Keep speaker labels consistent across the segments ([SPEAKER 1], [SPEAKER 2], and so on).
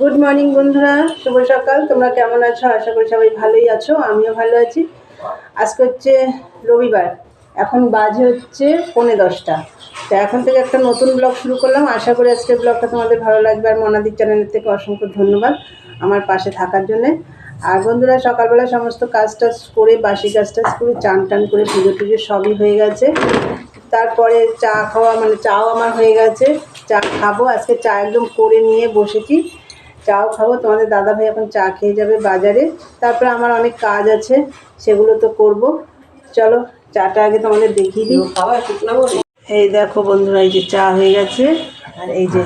[SPEAKER 1] Good morning বন্ধুরা। শুভ সকাল। তোমরা কেমন আছো? আশা করি সবাই ভালোই আছো। আমিও ভালো আছি। আজকে হচ্ছে রবিবার। এখন বাজে হচ্ছে পৌনে দশটা। তো এখন থেকে একটা নতুন ব্লগ শুরু করলাম। আশা করি আজকের ব্লগটা তোমাদের ভালো লাগবে। আর মনাদির চ্যানেলের থেকে অসংখ্য ধন্যবাদ আমার পাশে থাকার জন্যে। আর বন্ধুরা, সকালবেলা সমস্ত কাজ টাজ করে, বাসি কাজ টাজ করে, চান টান করে, পুজো টুজো সবই হয়ে গেছে। তারপরে চা খাওয়া মানে চাও আমার হয়ে গেছে। চা খাব। আজকে চা একদম করে নিয়ে বসেছি। চাও খাব তোমাদের দাদা ভাই এখন চা খেয়ে যাবে বাজারে। তারপরে আমার অনেক কাজ আছে সেগুলো তো করব। চলো চাটা আগে তোমাদের দেখিয়ে দিই। এই দেখো বন্ধুরা এই যে চা হয়ে গেছে আর এই যে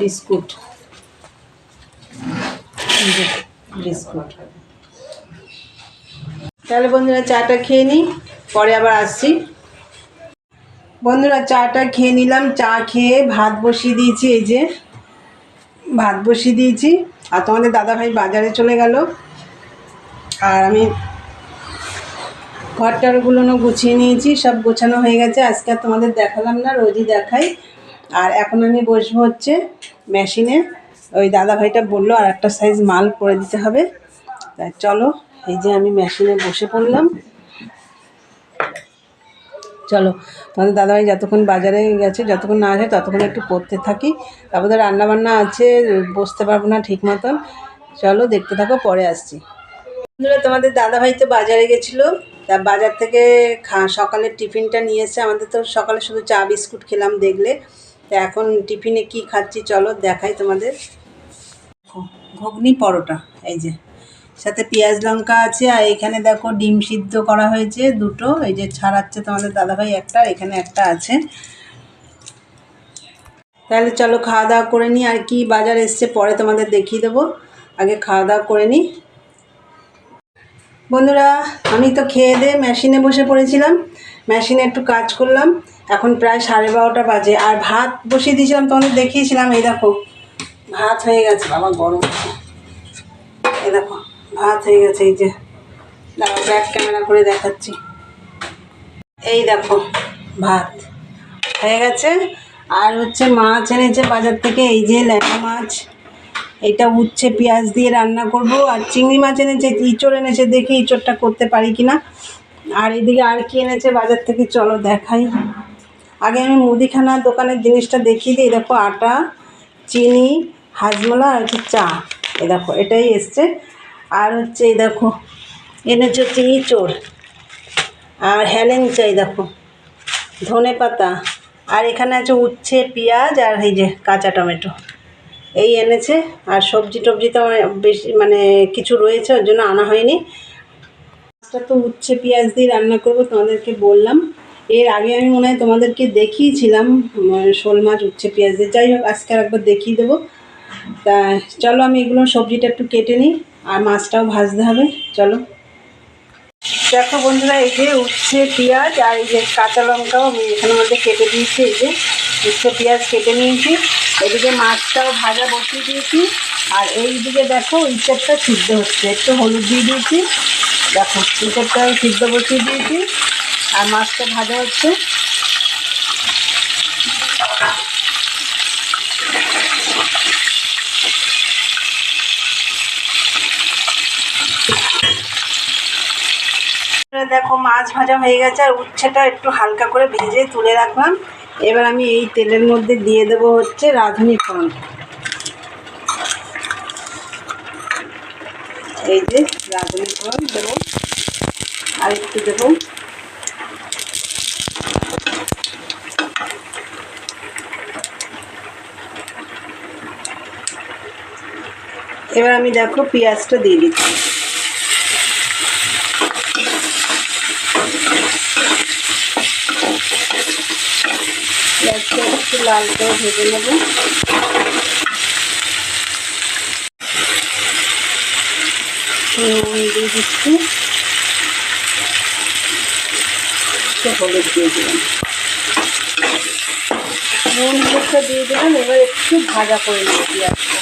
[SPEAKER 1] বিস্কুট। বিস্কুট। তাহলে বন্ধুরা চাটা খেয়ে নিই পরে আবার আসছি। বন্ধুরা চাটা খেয়ে নিলাম চা খেয়ে ভাত বসিয়ে দিয়েছি এই যে। ভাত বসিয়ে দিয়েছি। আর তোমাদের দাদাভাই বাজারে চলে গেল। আর আমি ঘরটারগুলো গুছিয়ে নিয়েছি, সব গোছানো হয়ে গেছে। আজকে আর তোমাদের দেখালাম না, রোজই দেখাই। আর এখন আমি বসবো হচ্ছে মেশিনে। ওই দাদাভাইটা বলল, আর একটা সাইজ মাল করে দিতে হবে। তা চলো, এই যে আমি মেশিনে বসে পড়লাম। চলো, তোমাদের দাদাভাই যতক্ষণ বাজারে গেছে, যতক্ষণ না আসে ততক্ষণ একটু করতে থাকি। তারপরে রান্না বান্না আছে, বসতে পারব না ঠিক মতন। চলো, দেখতে থাকো, পরে আসছি। বন্ধুরা, তোমাদের দাদাভাই তো বাজারে গেছিল। তা বাজার থেকে খা সকালের টিফিনটা নিয়ে এসে আমাদের তো সকালে শুধু চা, বিস্কুট খেলাম দেখলে। তা এখন টিফিনে কি খাচ্ছি চলো দেখাই তোমাদের। ঘুগনি পরোটা, এই যে। সাথে পেঁয়াজ লঙ্কা আছে, আর এখানে দেখো ডিম সিদ্ধ করা হয়েছে দুটো। এই যে ছাড়াচ্ছে তোমাদের দাদাভাই একটা এখানে একটা আছে। তাহলে চলো খাওয়া দাওয়া করে নিই, আর কি বাজার এসছে পরে তোমাদের দেখিয়ে দেবো। আগে খাওয়া দাওয়া করে নিই। বন্ধুরা, আমি তো খেয়ে দিয়ে মেশিনে বসে পড়েছিলাম, মেশিনে একটু কাজ করলাম। এখন প্রায় সাড়ে বারোটা বাজে, আর ভাত বসিয়ে দিয়েছিলাম, তোমাদের দেখিয়েছিলাম, এই দেখো। ভাত হয়ে গেছে। বাবা গরম এই দেখো ভাত হয়ে গেছে, এই যে। দেখো ব্যাক ক্যামেরা করে দেখাচ্ছি। এই দেখো, ভাত হয়ে গেছে। আর হচ্ছে মাছ এনেছে বাজার থেকে, এই যে ল্যাটা মাছ। এটা উচ্ছে পেঁয়াজ দিয়ে রান্না করব। আর চিংড়ি মাছ এনেছে, ইঁচড় এনেছে, দেখি ইঁচড়টা করতে পারি কি না আর এদিকে আর কি এনেছে বাজার থেকে, চলো দেখাই। আগে আমি মুদিখানা দোকানের জিনিসটা দেখিয়ে দিই। দেখো আটা, চিনি, হাজমোলা, আর হচ্ছে চা। এ দেখো, এটাই এসছে। আর হচ্ছে এই দেখো এনেছে হচ্ছে ইঁচড় আর হেলেন চাই দেখো, ধনে পাতা। আর এখানে আছে উচ্ছে, পেঁয়াজ আর এই যে কাঁচা টমেটো। এই এনেছে আর সবজি টবজি তো বেশি মানে কিছু রয়েছে, ওর জন্য আনা হয়নি। মাছটা তো উচ্ছে, পেঁয়াজ দিয়ে রান্না করব, তোমাদেরকে বললাম। এর আগে আমি মনে হয় তোমাদেরকে দেখিয়েছিলাম শোল মাছ, উচ্ছে, পেঁয়াজ দিয়ে। যাই হোক, আজকে আর একবার দেখিয়ে দেবো। তা চলো আমি এগুলো সবজিটা একটু কেটে নিই। আর মাছটাও ভাজতে হবে, চলো। দেখো বন্ধুরা, এই যে উচ্ছে, পেঁয়াজ আর এই যে কাঁচা লঙ্কাও আমি এখানের মধ্যে কেটে দিয়েছি, এই যে উচ্ছে, পেঁয়াজ কেটে নিয়েছি। এদিকে মাছটাও ভাজা বসিয়ে দিয়েছি। আর এই দিকে দেখো ইঁচড়টা সিদ্ধ হচ্ছে, একটু হলুদ দিয়ে দিয়েছি। দেখো ইঁচড়টাও সিদ্ধ বসিয়ে দিয়েছি। আর মাছটা ভাজা হচ্ছে। দেখো, মাছ ভাজা হয়ে গেছে, আর উচ্ছেটা একটু হালকা করে ভেজে তুলে রাখলাম। এবার আমি এই তেলের মধ্যে দিয়ে দেবো হচ্ছে রাঁধুনি ফোড়ন। এই যে রাঁধুনি ফোড়ন দেবো, আর একটু দেবো। এবার আমি দেখো পেঁয়াজটা দিয়ে দিচ্ছি পেঁয়াজটা একটু লাল করে ভেজে নেব। নুন দিয়ে দিচ্ছি। হলুদ দিয়ে দিলাম। নুন হলুদটা দিয়ে দিলাম, এবার একটু ভাজা করে নেব পেঁয়াজটা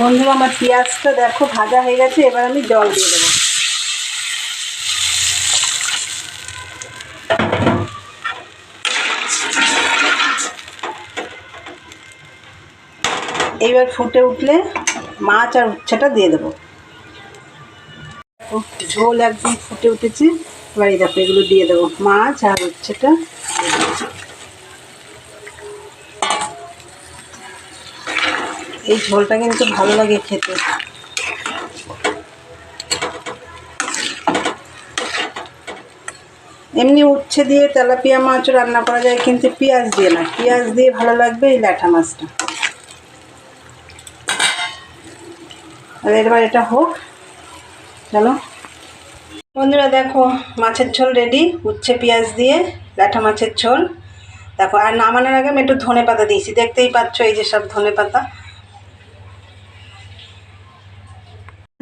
[SPEAKER 1] বন্ধুরা, আমার পেঁয়াজটা দেখো ভাজা হয়ে গেছে, এবার আমি জল দিয়ে দেবো। এইবার ফুটে উঠলে মাছ আর উচ্ছেটা দিয়ে দেবো। ঝোল একদম ফুটে উঠেছে। এবার এই দেখো, এগুলো দিয়ে দেবো। মাছ আর উচ্ছেটা এই ঝোলটা কিন্তু ভালো লাগে খেতে। এমনি উচ্ছে দিয়ে তেলাপিয়া মাছও রান্না করা যায়, কিন্তু পেঁয়াজ দিয়ে না। পেঁয়াজ দিয়ে ভালো লাগবে এই ল্যাঠা মাছটা। আর এবার এটা হোক। চলো। বন্ধুরা দেখো, মাছের ঝোল রেডি উচ্ছে, পেঁয়াজ দিয়ে ল্যাঠা মাছের ঝোল। দেখো, আর নামানোর আগে আমি একটু ধনে পাতা দিয়েছি। দেখতেই পাচ্ছ এই যে সব ধনে পাতা।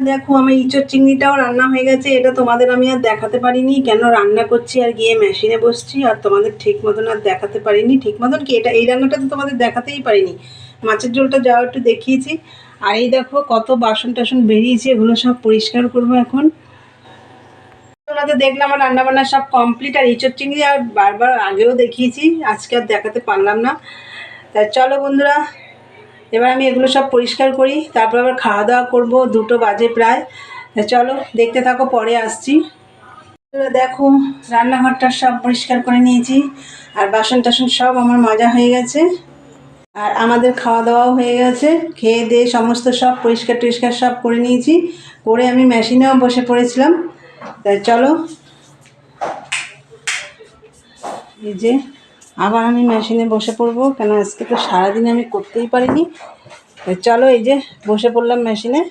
[SPEAKER 1] দেখো, আমার ইঁচড় চিংড়িটাও রান্না হয়ে গেছে। এটা তোমাদের আমি আর দেখাতে পারিনি। কেন রান্না করছি আর গিয়ে মেশিনে বসছি, আর তোমাদের ঠিক মতন আর দেখাতে পারিনি। ঠিক মতন কি? এটা, এই রান্নাটা তো তোমাদের দেখাতেই পারিনি। মাছের ঝোলটা যাও একটু দেখিয়েছি। আর এই দেখো কত বাসন টাসন বেরিয়েছে, এগুলো সব পরিষ্কার করব এখন। তোমাদের দেখলাম রান্না বান্না সব কমপ্লিট আর ইঁচড় চিংড়ি আর বারবার আগেও দেখিয়েছি, আজকে আর দেখাতে পারলাম না। তাই চলো বন্ধুরা, এবার আমি এগুলো সব পরিষ্কার করি, তারপর আবার খাওয়া দাওয়া করব, দুটো বাজে প্রায়। তা চলো, দেখতে থাকো, পরে আসছি। দেখো, রান্নাঘরটা সব পরিষ্কার করে নিয়েছি, আর বাসন টাসন সব আমার মজা হয়ে গেছে। আর আমাদের খাওয়া দাওয়াও হয়ে গেছে। খেয়ে দিয়ে সমস্ত সব পরিষ্কার টরিষ্কার সব করে নিয়েছি। করে আমি মেশিনেও বসে পড়েছিলাম। তাই চলো। এই যে, আবার আমি মেশিনে বসে পড়ব। কেন আজকে তো সারাদিন আমি করতেই পারিনি। চলো এই যে, বসে পড়লাম মেশিনে।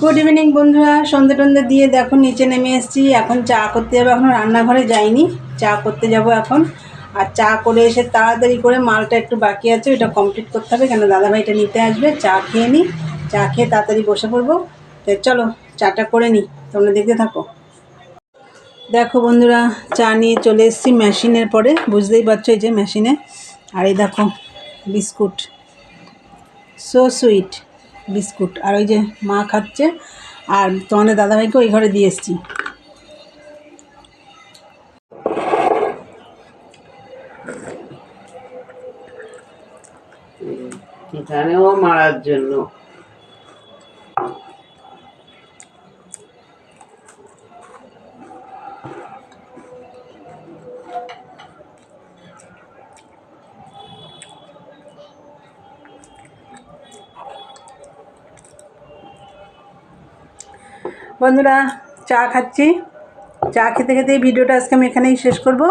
[SPEAKER 1] গুড ইভিনিং বন্ধুরা। সন্ধে টন্ধে দিয়ে দেখো, নিচে নেমে এসেছি। এখন চা করতে যাব। এখন রান্নাঘরে যাইনি। চা করতে যাব এখন। আর চা করে এসে তাড়াতাড়ি করে মালটা একটু বাকি আছে, ওটা কমপ্লিট করতে হবে। কেন দাদাভাইটা নিতে আসবে, চা খেয়ে নিই চা খেয়ে তাড়াতাড়ি বসে পড়ব। তাই চলো, চাটা করে নিই তোমরা দেখতে থাকো। দেখো বন্ধুরা, চা নিয়ে চলে এসেছি মেশিনের পরে। বুঝতেই পারছ এই যে মেশিনে। আর এই দেখো, বিস্কুট। So sweet biscuit. আর ওই যে মা খাচ্ছে। আর তোমাদের দাদাভাইকে ওই ঘরে দিয়ে এসেছি।
[SPEAKER 2] এখানেও মারার জন্য।
[SPEAKER 1] বন্ধুরা, চা খাচ্ছি। চা খেতে খেতে ভিডিওটা আজকে আমি এখানেই শেষ করব।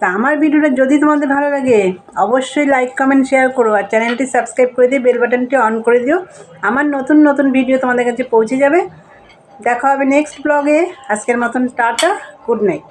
[SPEAKER 1] তা আমার ভিডিওটা যদি তোমাদের ভালো লাগে, অবশ্যই লাইক কমেন্ট শেয়ার করো আর চ্যানেলটি সাবস্ক্রাইব করে দিয়ে বেল বাটনটি অন করে দিও। আমার নতুন নতুন ভিডিও তোমাদের কাছে পৌঁছে যাবে। দেখা হবে নেক্সট ব্লগে আজকের মতন টাটা গুড নাইট